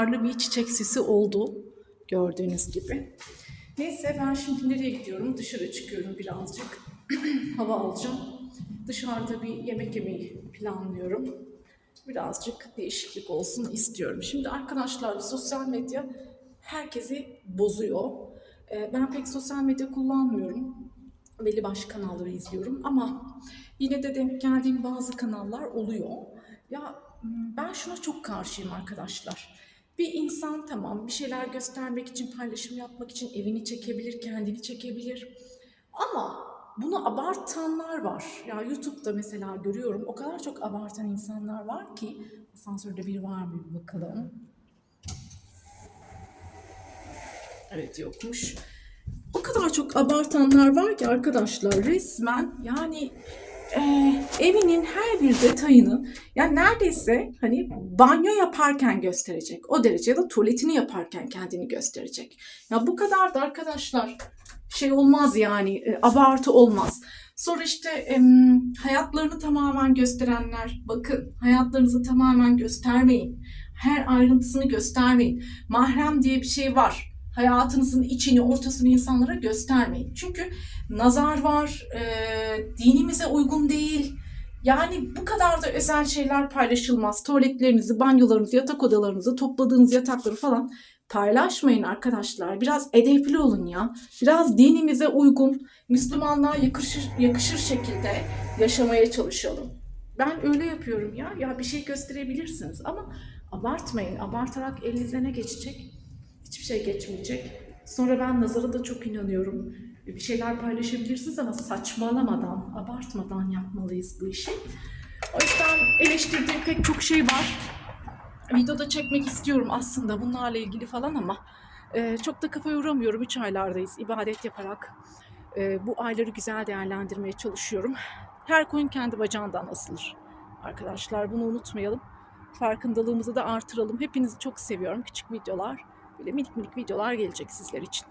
baharlı bir çiçek sesi oldu. Gördüğünüz gibi. Neyse ben şimdi nereye gidiyorum? Dışarı çıkıyorum birazcık. Hava alacağım. Dışarıda bir yemek yemeyi planlıyorum. Birazcık değişiklik olsun istiyorum. Şimdi arkadaşlar sosyal medya herkesi bozuyor. Ee, Ben pek sosyal medya kullanmıyorum. Belli başlı kanalları izliyorum ama yine de denk geldiğim bazı kanallar oluyor. Ya ben şuna çok karşıyım arkadaşlar. Bir insan tamam bir şeyler göstermek için, paylaşım yapmak için evini çekebilir, kendini çekebilir. Ama bunu abartanlar var. Ya YouTube'da mesela görüyorum o kadar çok abartan insanlar var ki asansörde biri var mı bir bakalım. Evet yokmuş. O kadar çok abartanlar var ki arkadaşlar resmen yani e, evinin her bir detayını yani neredeyse hani banyo yaparken gösterecek. O derece ya da tuvaletini yaparken kendini gösterecek. Ya bu kadar da arkadaşlar şey olmaz yani e, abartı olmaz. Sonra işte em, hayatlarını tamamen gösterenler bakın hayatlarınızı tamamen göstermeyin. Her ayrıntısını göstermeyin. Mahrem diye bir şey var. Hayatınızın içini, ortasını insanlara göstermeyin. Çünkü nazar var, e, dinimize uygun değil. Yani bu kadar da özel şeyler paylaşılmaz. Tuvaletlerinizi, banyolarınızı, yatak odalarınızı, topladığınız yatakları falan paylaşmayın arkadaşlar. Biraz edepli olun ya. Biraz dinimize uygun, Müslümanlığa yakışır, yakışır şekilde yaşamaya çalışalım. Ben öyle yapıyorum ya. Ya bir şey gösterebilirsiniz ama abartmayın. Abartarak elinize ne geçecek? Hiçbir şey geçmeyecek. Sonra ben nazara da çok inanıyorum. Bir şeyler paylaşabilirsiniz ama saçmalamadan, abartmadan yapmalıyız bu işi. O yüzden eleştirdiğim pek çok şey var. Videoda çekmek istiyorum aslında bunlarla ilgili falan ama e, çok da kafa yoramıyorum. Üç aylardayız ibadet yaparak. e, bu ayları güzel değerlendirmeye çalışıyorum. Her koyun kendi bacağından asılır. Arkadaşlar bunu unutmayalım. Farkındalığımızı da artıralım. Hepinizi çok seviyorum. Küçük videolar, böyle minik minik videolar gelecek sizler için.